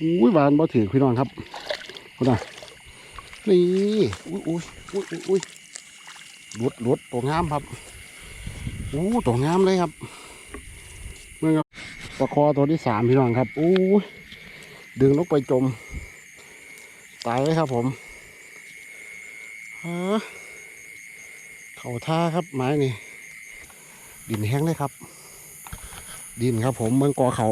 อุ้ยหวานบ่ถือพี่น้องครับคุณน่ะนี่อุ้ยอุ้ยอุ้ยอุ้ยหลุดหลุดตัวงามครับอู้ตัวงามเลยครับเมื่อครับปลาคอตัวที่สามพี่น้องครับอู้ดึงลงไปจม ตายเลยครับผมฮะเขาท่าครับไม้นี่ ดินแห้งเลยครับ ดินครับผมเมืองกอเข่า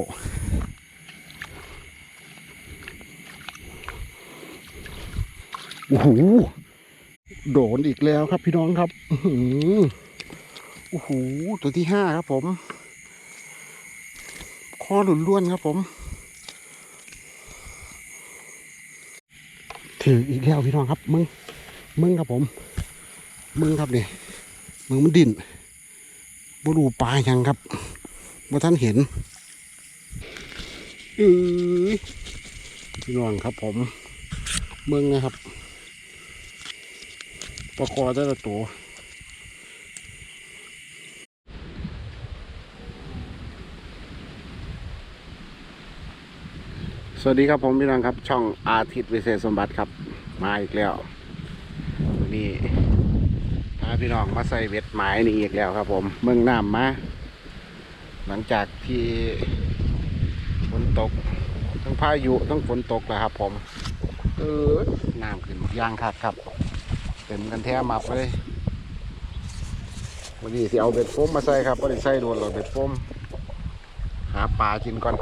โอ้โหโดนอีกแล้วครับพี่น้องครับโอ้โหตัวที่ห้าครับผมคอหลุนล้วนครับผม ถืออีกแล้วพี่น้องครับ มึง มึงครับผม มึงครับเนี่ยมึงมันดิ่นบ่ดูปลาหยังครับบ่าท่านเห็นอือพี่น้องครับผม มึงนะครับ ปลาคอได้ละตัวสวัสดีครับผมพี่น้องครับ ช่องอาทิตย์วิเศษสมบัติครับ มาอีกแล้ววันนี้พาพี่น้องมาใส่เบ็ดหมายนี่อีกแล้วครับผมเมืองน้ำมา หลังจากที่ฝนตกทั้งพายุทั้งฝนตกแล้วครับผมเออน้ำขึ้นย่างคักครับ เต็มกันแท้มับเลยวันนี้สิเอาเบ็ดโฟมมาใส่ครับไม่ได้ใส่โดนหรอกเบ็ดโฟมหาปลากินก่อน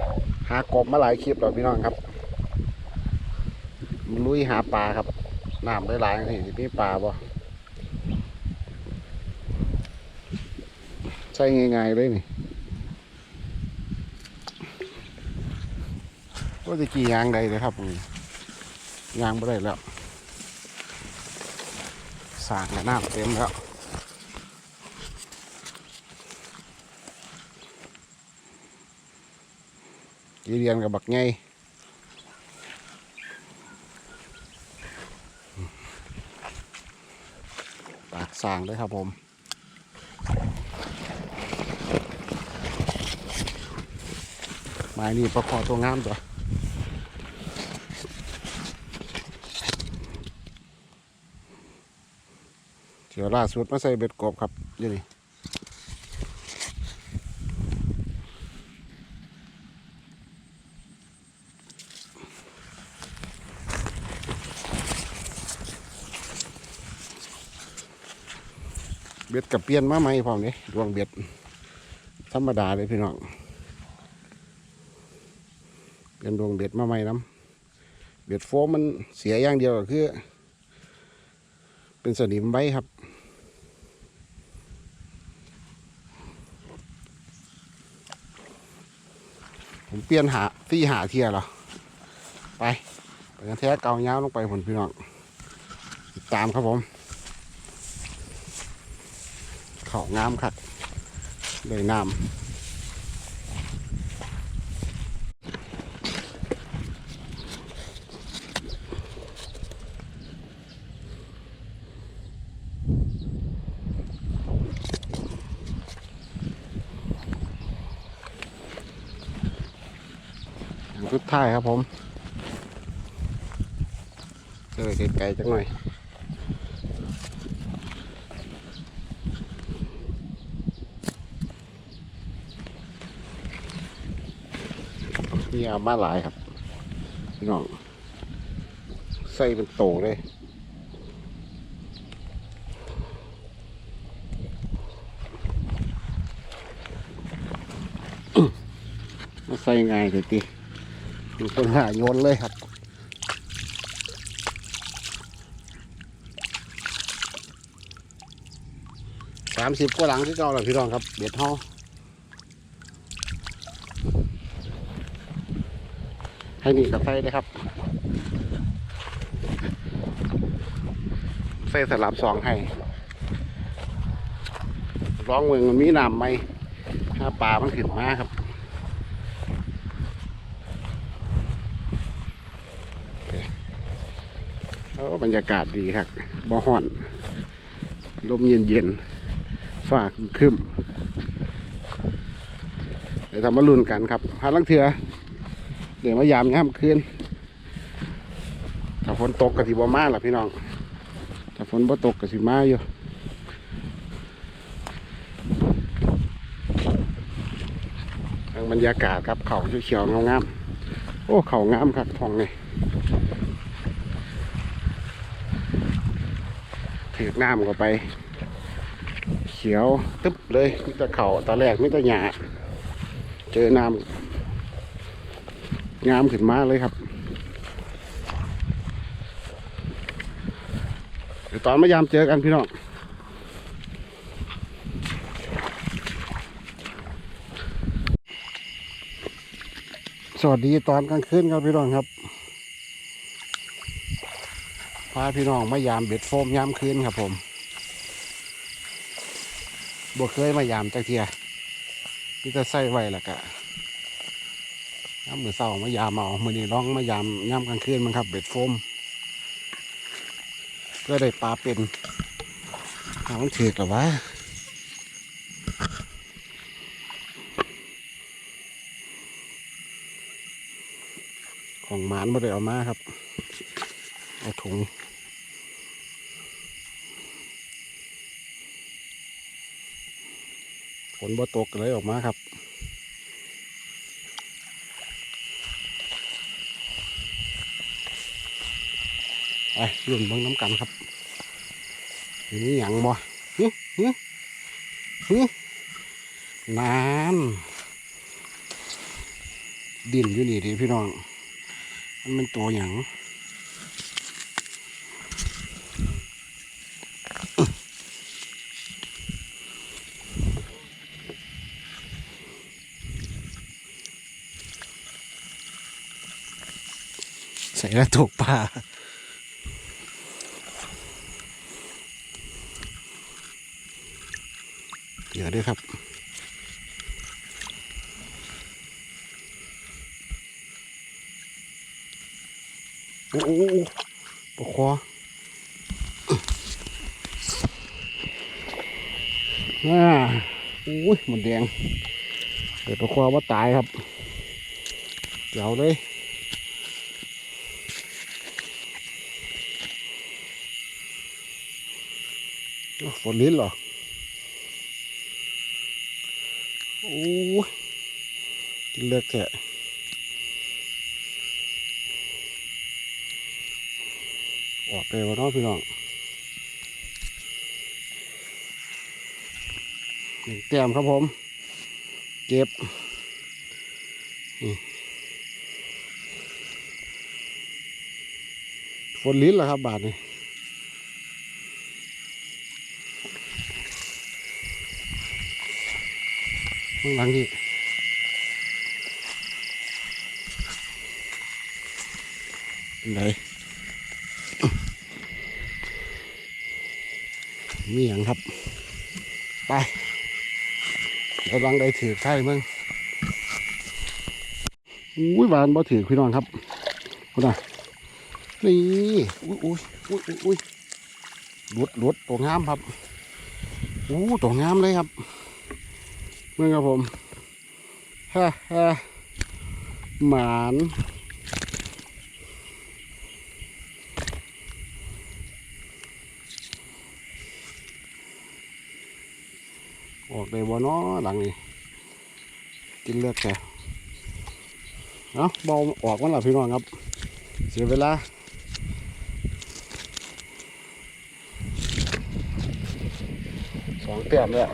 หากบมาหลายคลิปแล้วพี่น้องครับลุยหาปลาครับน้ำได้หลายสิสิมีปลาบ่ใช่ง่ายๆเลยนี่ก็จะกี่ยางใดเลยครับนี่ยางไม่ได้แล้ว สากและน้ำเต็มแล้วกีเรียนกับบักไงปากสางเลยครับผมไม้นี่ประคอตัวงามตัว เดี๋ยวล่าสุดมาใส่เบ็ดกบครับนี่นี่เบ็ดกับเปลี่ยนมาใหมพร้อมนี่ดวงเบ็ดธรรมดาเลยพี่น้องเปลี่ยนดวงเบ็ดมาใหมน้ำเบ็ดโฟมมันเสียอย่างเดียวก็คือ เป็นสนิมไว้ครับ เปลี่ยนหาที่หาเทียเหรอไป ไปกันแท้เกาเงาลงไปผลพี่น้องติดตามครับผม เขางามครับเลยน้ำ สุดท้ายครับผมเจอไกลๆจังหน่อยนี่เอามาหลายครับพี่น้องใส่เป็นโตเลยมาใส่ง่ายเลยทีดู คนหาโยนเลยครับสามสิบกว่าหลังที่เก่าแล้วพี่น้องครับเบ็ดห้อให้นี่กับไส้เลยครับไส้สลับสองให้ร้องเมืองมันมีน้ำไหมถ้าปลามันขึ้นมาครับโอเคโอ้ บรรยากาศดีครับบ่ฮ้อน ลมเย็นเย็นๆฟ้าครึ้มเดี๋ยวทำมาลุ้นกันครับหาลังเถือ เดี๋ยวมายามย่ำคืนถ้าฝนตกก็สิบ่มาล่ะพี่น้อง ถ้าฝนบ่ตกก็สิมาอยู่ทางบรรยากาศครับเขาเขียวๆงามๆโอ้เขางามครับทองนี่ ถือน้ำก็ไป เขียวตึ๊บเลยมิตรเขาตอนแรกมิตรหยาเจอน้ำงามขึ้นมาเลยครับเดี๋ยวตอนมายามเจอกันพี่น้องสวัสดีตอนกลางคืนครับพี่น้องครับ พาพี่น้องมายามเบ็ดโฟมยามคืนครับผมบ่เคยมายามจักเทียนี่จะใส่ไว้และกะน้ำมือเศร้ามายามเอามือนี้ร้องมายามย่ำกลางคืนมันครับ เบ็ดโฟมก็ได้ปลาเป็นเอาถือกหรอวะของหมานไม่ได้เอามาครับ เอาถุงฝนบ่ตกเลยออกมาครับไปรุ่นเบิ่งน้ำกันครับนี้หยังบ่ฮึฮึฮึนานดินอยู่นี่ดิพี่น้อง มันเป็นตัวหยัง แล้วตกปลาเดี๋ยวด้วยครับโอ้โอ้โอ้ปลาคออ่าโอ้ยหมดแดงเดี๋ยวปลาคอว่าตายครับเดี๋ยวเลย ฝนลิ้นเหรอ โอ้ยกินเลือกแกะออกเลยวะเนาะพี่น้องหนึ่งแต้มครับผม เก็บฝนลิ้นเหรอครับบาทนี่ ข้างหลังนี่เป็นไรมีอย่างครับ ไปกำลังได้ถือไข่เมืองอุ้ยหวานบ่ถือพี่น้องครับคุณน่ะนี่อุ้ยอุ้ยอุ้ยอุ้ยอุ้ยหลุดหลุดตัวงามครับอู้ตัวงามเลยครับเมื่อครับผมฮ่าฮ่าหมานออกได้บ่เนาะหลังนี้กินเลือกแกเอาเบาออกมันละพี่น้องครับ เสียเวลาสองแต้มแล้ว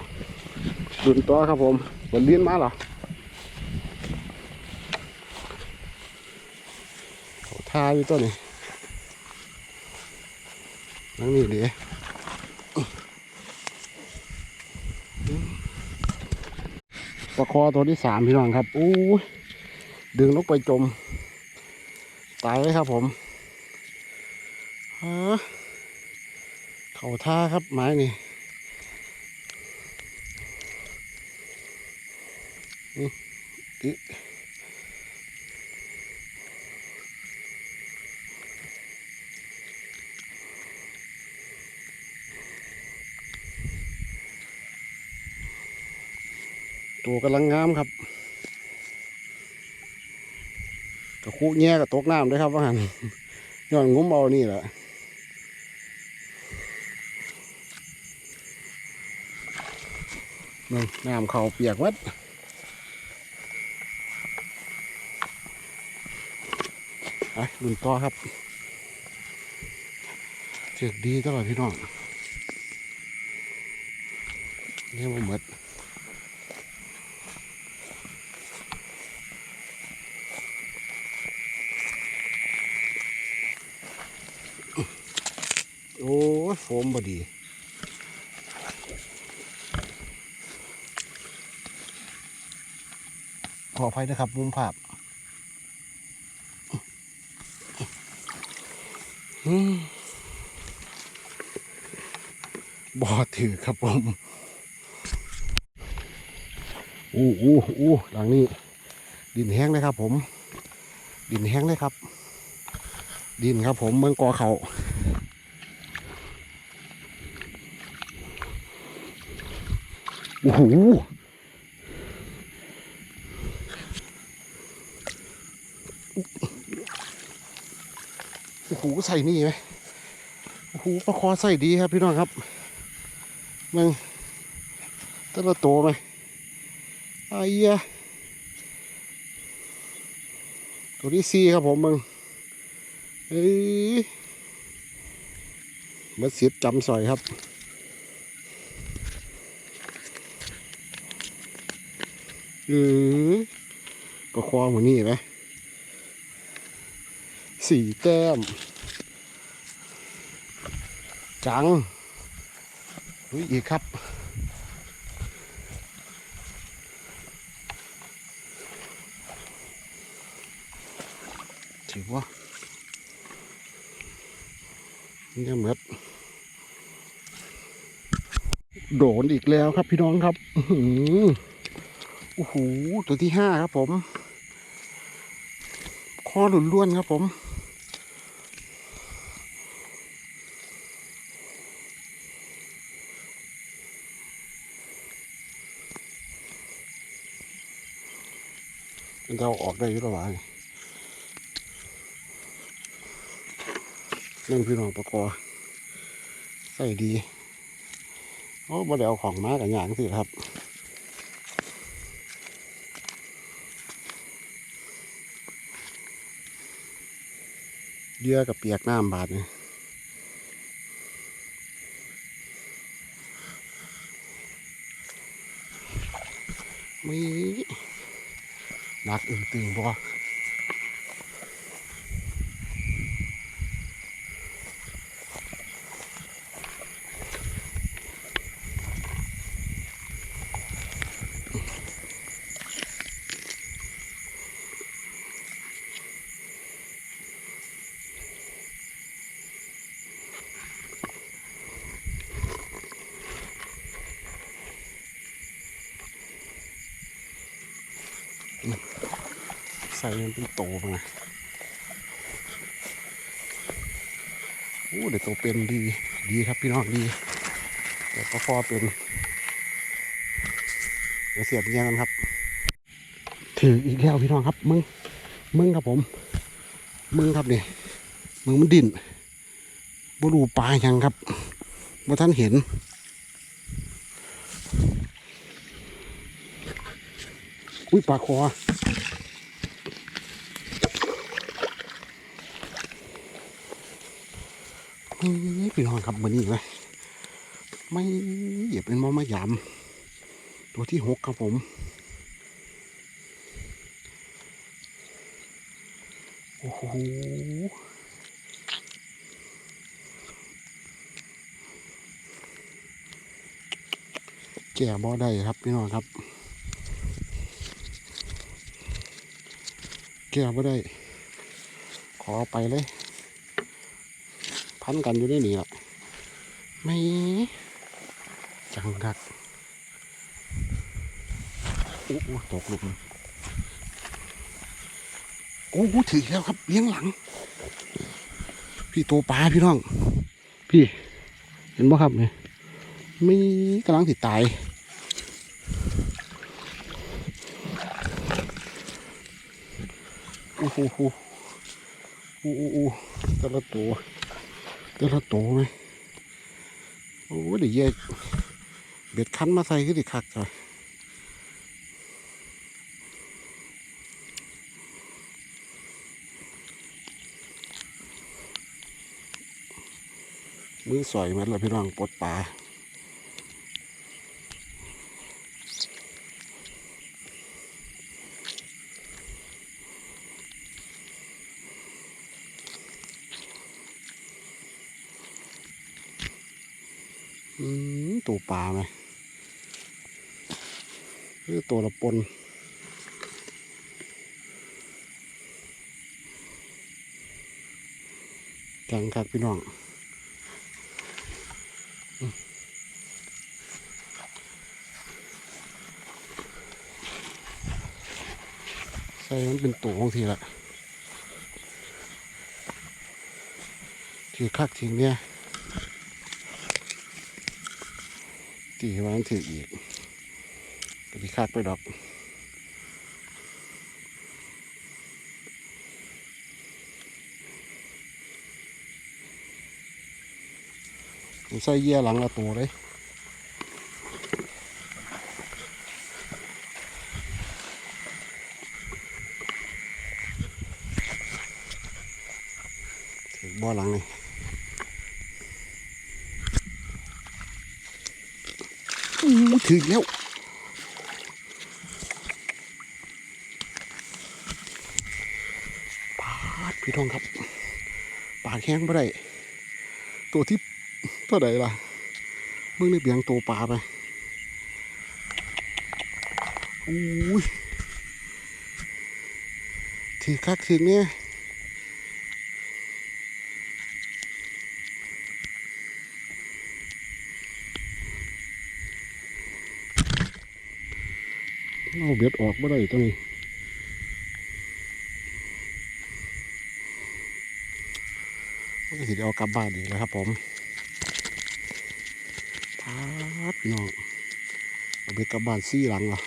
ดุนตัวครับผมบนเลิ้ยนมาเหรอเขาทาอยู่ตัวนี้นั่งนี่ดิปลาคอตัวที่สามพี่น้องครับอู้ยดึงลงไปจม ตายเลยครับผมเขาท่าครับไม้นี่ ตัวกำลังงามครับเขาคูแง่กับตกน้ำด้วยครับว่าหันย้อนงุ้มเอานี่แหละน้ำเขาเปียกวัด ไปลุนต่อครับเจือกดีตลอดพี่น้องเนี่ยมันหมดโอ้โฟมบดีขออภัยนะครับมุมภาพอืม บอถือครับผมอู้อู้อู้หลังนี้ ดินแห้งเลยครับ ผม ดินแห้งเลยครับ ดินครับ ผมเมืองกอเขาโอ้โห โอ้โห ใส่นี่ไหมโอ้โหปลาคอใส่ดีครับพี่น้องครับมึงแตละโตไหมไอ้ยะตัวที่สี่ครับผมมึงเอ้ยมาเสียบจำสอยครับเออก็ควาเหมือนนี่ไหมสี่แต้ม จังเฮ้ยอีกครับ ถือว่านี่เหมือนโดนอีกแล้วครับพี่น้องครับอือหือโอ้โหตัวที่ห้าครับผมคอหลุนล้วนครับผม มันจะเอาออกได้อยุหรอวะเรื่องพี่น้องประกอใส่ดีโอ้บ่ได้เอาของมากับอย่างสิครับเยื่อกับเปียกน้ำบาดเนี่ยมี นักอึ่งตึงบ่ ใส่มันเป็นโตมาโอ้เดี๋ยวโตเป็นดีดีครับพี่น้องดีแต่ก็พอเป็นเดี๋ยวเสียบเงี้ยกันครับ ถืออีกแล้วพี่น้องครับ มึง มึงครับผม มึงครับเนี่ยมึงมันดิ่นบรูปลายังครับบ่ท่านเห็น อุ้ยปลาคอเฮ้ยพี่น้องครับมันนี่ไหมไม่เหยียบเป็นมอมายำตัวที่หกครับผมโอ้โหแก่บ่ได้ครับพี่น้องครับ แก่บ่ได้ ขอไปเลย พันกันอยู่ในนี่ละไม่จังกักโอ้ตกหลุมโอ้โหถือแล้วครับเลี้ยงหลัง พี่ตัวปลาพี่น้อง พี่ เห็นบ่ครับเนี่ยไม่กำลังติดตาย โอ้โหอู้อู้อู้แต่ละตัวแต่ละตัวไหมโอ้เดี๋ยวแยกเบ็ดคันมาใส่ก็ดิคักจ้ะมือสอยมันละพี่น้องปลดปลา อืม ตัวปลาไหมคือตัวละปนจังคักพี่น้องใส่มันเป็นตัวของทีละทีคักทีเนี้ย ตีให้มันถืออีกก็พิคาดไปดอกใส่เยี่ยหลังละตัวเลยถือบ่อหลังนี่ อู้ถึงแล้วปาดพี่ทองครับ ปาดแห้งได้ตัวที่เท่าไหร่ล่ะมึงได้เบียงตัวปลาไปอู้ยถือคักถือเนี่ยเอาเบ็ดออกไม่ได้ตัวนี้ ก็สิได้เอากลับบ้านดีแล้วครับผมพัดน้องเอาไปกลับบ้านซี่หลังเหรอ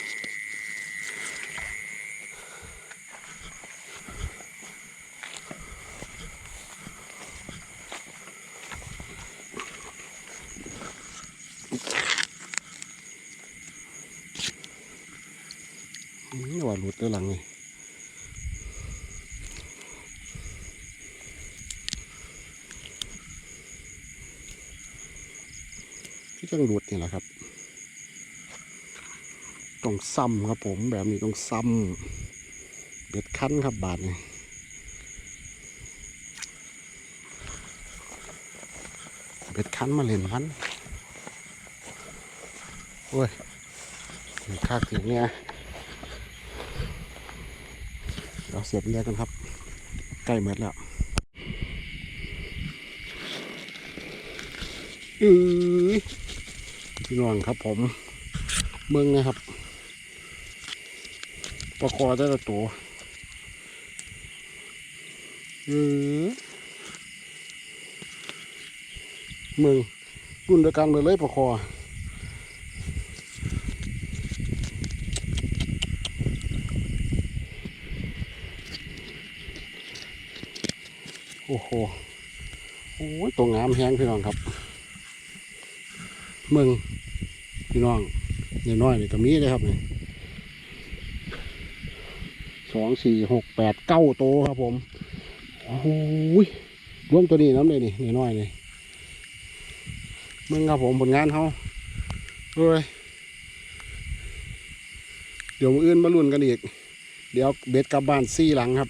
มว่าหลุดตัวหลังเลย ที่ต้องหลุดนี่แหละครับต้องซ้ำครับผมแบบนี้ต้องซ้ำเบ็ดคั้นครับบาทนี่เบ็ดคั้นมาเล่นพันโอ้ยถึงคากถึงเนี่ยเราเสียบเรือกันครับ ใกล้หมดแล้วอือ พี่น้องครับผมเมืองนะครับ ประคอได้ละตัวเออมืองรุ่นเดียวกันไปเลยประคอโอ้โห โอ้ยตัวงามแห้งพี่น้องครับเมือง พี่น้องนี่น้อยนี่ก็มีเลยครับนี่สองสี่หกแปดเก้าโตครับผมโอ้โหยรวมตัวนี้น้ำเลยนี่นี่น้อยนี่มึงครับผมผลงานเขาเฮ้ยเดี๋ยวมื้ออื่นมาลุ้นกันอีก เดี๋ยวเบ็ดกลับบ้านซี่หลังครับ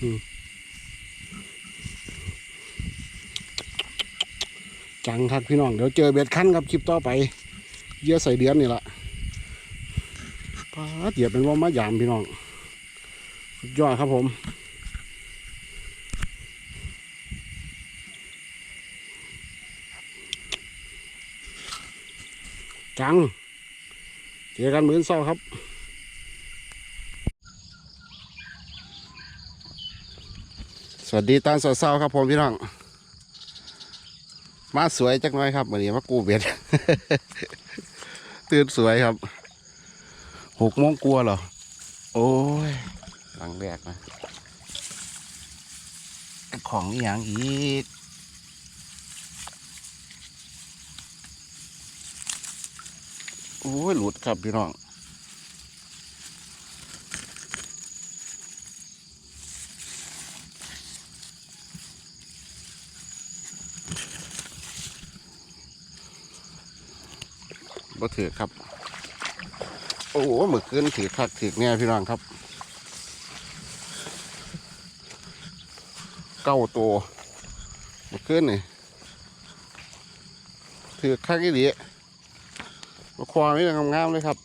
อืม จังครับพี่น้อง เดี๋ยวเจอเบ็ดขั้นครับคลิปต่อไปเยื่อใส่เดือนนี่แหละปาเหยียบเป็นว่ามะยามพี่น้องสุดยอดครับผม จังเจอกันเหมือนเศร้าครับสวัสดีตอนเศร้าๆครับผมพี่น้อง มาสวยจักหน่อยครับวันนี้มากูเบ็ด ตื่นสวยครับหกโมงกลัวเหรอ โอ้ย หลังแรกนะ ของอย่างอีกโอ้ยหลุดครับพี่น้อง บ่ถือครับ โอ้โหเมื่อคืนถือคักถือแน่พี่น้องครับ เก้าตัวเมื่อคืนนี่ถือคักอีดีมาควาไม่ยังงามๆเลยครับ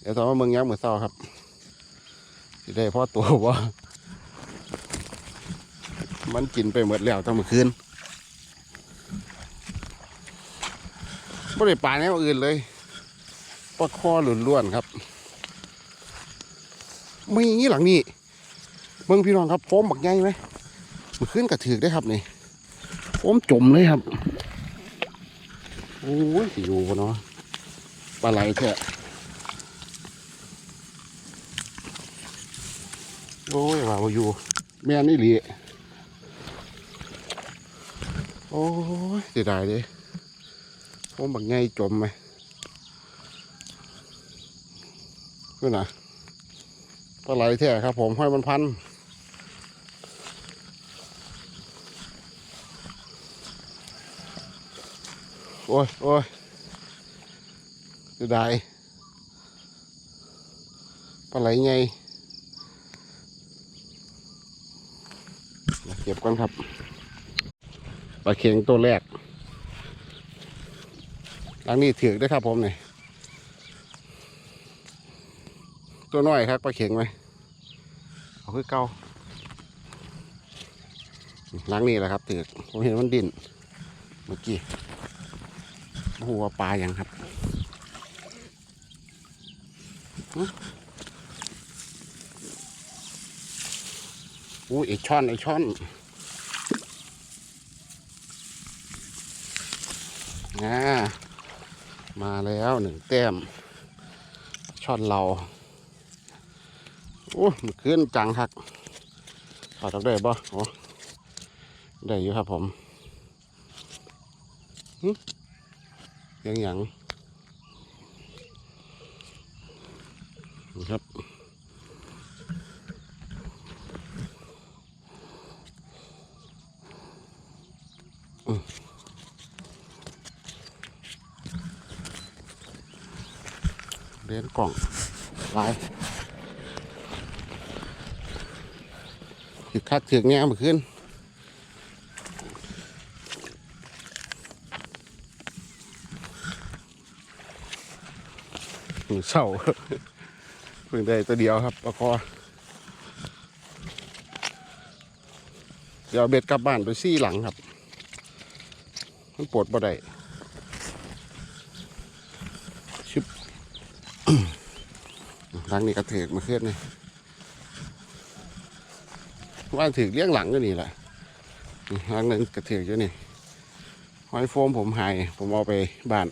เดี๋ยวตอนว่ามึงย้ำมือเศร้าครับสิได้พ่อตัวว่ามันกินไปหมดแล้วตั้งเมื่อคืน ไม่ได้ปลาแนวอื่นเลยปลาคอล้วนๆครับไม่งี้หลังนี้เบิ่งพี่น้องครับโฟมบักใหญ่ไหมเมื่อคืนกระถือได้ครับนี่โฟมจมเลยครับโอ้ยอยู่เนาะปลาไหลแท้โอ้ยว่าอยู่ แม่นี่หลีโอ้ยเสียดายเลย ผมบักไงจมไหมนี่นะปลาไหลแท้ครับผมห้อยมันพันโอ้ยโอ้ยเสียดายปลาไหลไงเก็บกันครับปลาเข็งตัวแรก หลังนี้ถือกได้อครับผมนี่ตัวน้อยครับปลาเข็งไหมเอาคือเก่าหลังนี้แหละครับถือกผมเห็นมันดิ่นเมื่อกี้โอ้โหว่าปลาอย่างครับฮะอู้ไอช่อนไอช่อนอ่า มาแล้วหนึ่งแต้มช่อนเราโอ้มันขึ้นจังคักถอดออกได้บ่โอ้ได้อยู่ครับผมยังอยงยังนี่ครับอืมเลี้ยง กล่องลายถือคักถือแง่มาขึ้นมือเศร้าเพิ่งได้ตัวเดียวครับปลาคอเดี๋ยวเอาเบ็ดกลับบ้านไปซี่หลังครับ มันปวดบ่ได้ชิบ หลังนี้กระถือมาเคลื่อนนี่ว่าถือเลี้ยงหลังก็นี่แหละหลังนั้นกระถืออยู่นี่หอยโฟมผมหาย ผมเอาไปบ้าน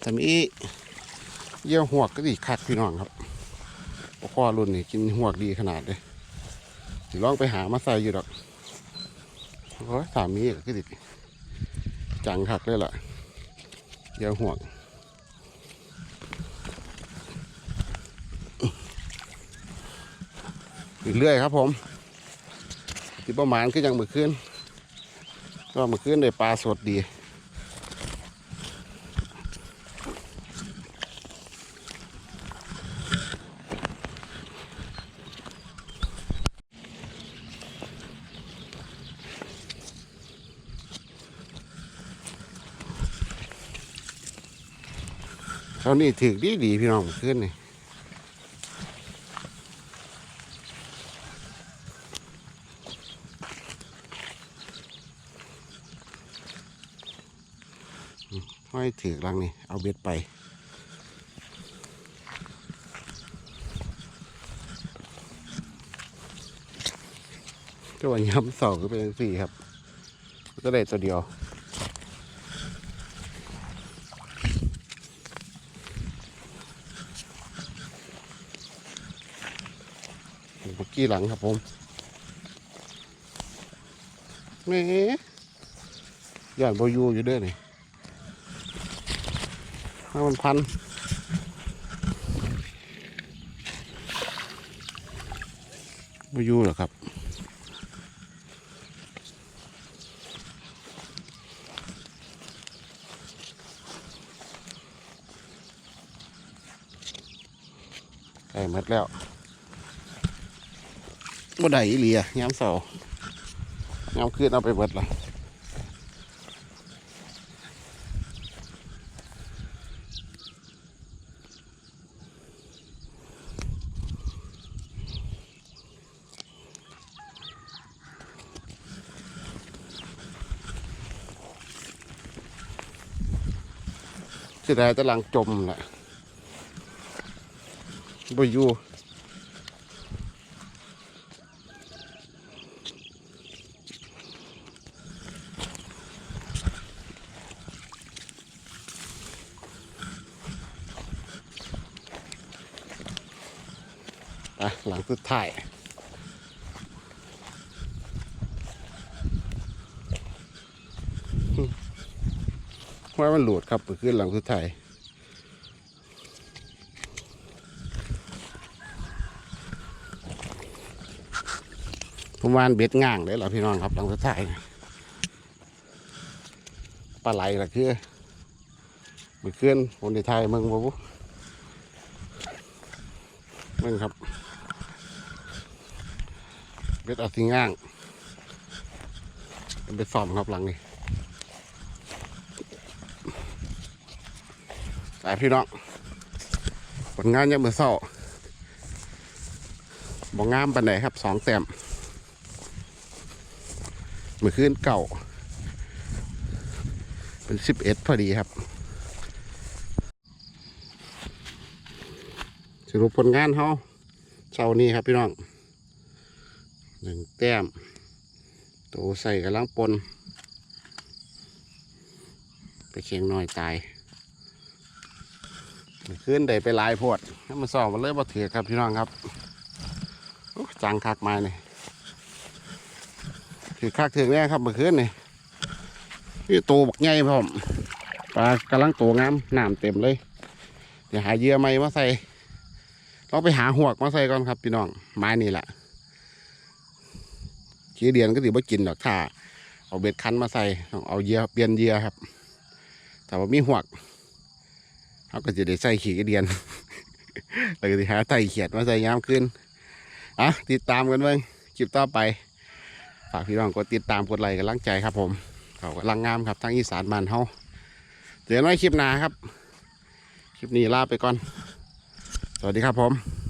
แต่มีเยี่ยวหวกก็ดีคักพี่น้องครับปลาคอรุ่นนี่กินหวกดีขนาดเลย สิลองไปหามาใส่อยู่ดอกโอ้ยสามีก็ดิจังคักเลยล่ะเยี่ยวหวกเรื่อยครับผมที่ประมาณคือยังมือขึ้นก็มือขึ้นได้ปลาสดดี นี้ถือดีดีพี่น้องขึ้นนี่ห้อยถือรังนี่ เอาเบ็ดไปตัวย้ำสองก็เป็นสี่ครับ ก็ได้ตัวเดียว เมื่อ กี้หลังครับผมแหม่ย่านบยูอยู่ด้อนี่ห้ามันพันโบยูเหรอครับใส่หมดแล้ว บ่ได้อีเลียย้ำเสาย้ำขึ้นเอาไปเบิดละจะได้แตะลังจมแหละบ่อยู่ไปหลัง สุดท้ายว่ามันหลุดครับขึ้นหลังสุดท้ายผมวานเบ็ดง่างเลยเหรอพี่น้องครับหลังสุดท้ายปลาไหลละคือมือเคลื่อนคนในไทยมืองบ่บุมืองครับ เบ็ดเอาสิง่างเป็นเบ็ดซ้อมครับหลังนี้สายพี่น้องผลงานยังมือเศร้าบ่งามปันไหนครับสองแต้มเมื่อคืนเก่า เป็นสิบเอ็ดพอดีครับสรุปผลงานเขาเช้านี้ครับพี่น้อง หนึ่งแต้มโตใส่กำลังปน ไปเชียงน้อยตายเมื่อคืนได้ไปลายโพดให้มาสอบมาเลยบ่ถือครับพี่น้องครับจังคักไม้นี่ถือคักถือแน่ครับเมื่อคืนนี่นี่โตบักใหญ่พร้อมปลากำลังโตงามน้ำเต็มเลย เดี๋ยวหาเยื่อใหม่มาใส่เราไปหาหวกมาใส่ก่อนครับพี่น้องไม้นี่แหละ ขี้เดียนก็ถือว่ากินดอกถ้าเอาเบ็ดคันมาใส่ต้องเอาเยื่อเปลี่ยนเยื่อครับแต่ว่ามีหวกเขาก็จะได้ใส่ขี้เดียนเราก็จะหาไต่เขียดมาใส่ย้ำขึ้นอะติดตามกันเบ้างคลิปต่อไปฝากพี่น้องกดติดตามกดไลค์กันลังใจครับ ผมเขากำลังงามครับทั้งอีสานบ้านเฮาเจอกันใหม่คลิปหน้าครับ คลิปนี้ลาไปก่อน สวัสดีครับผม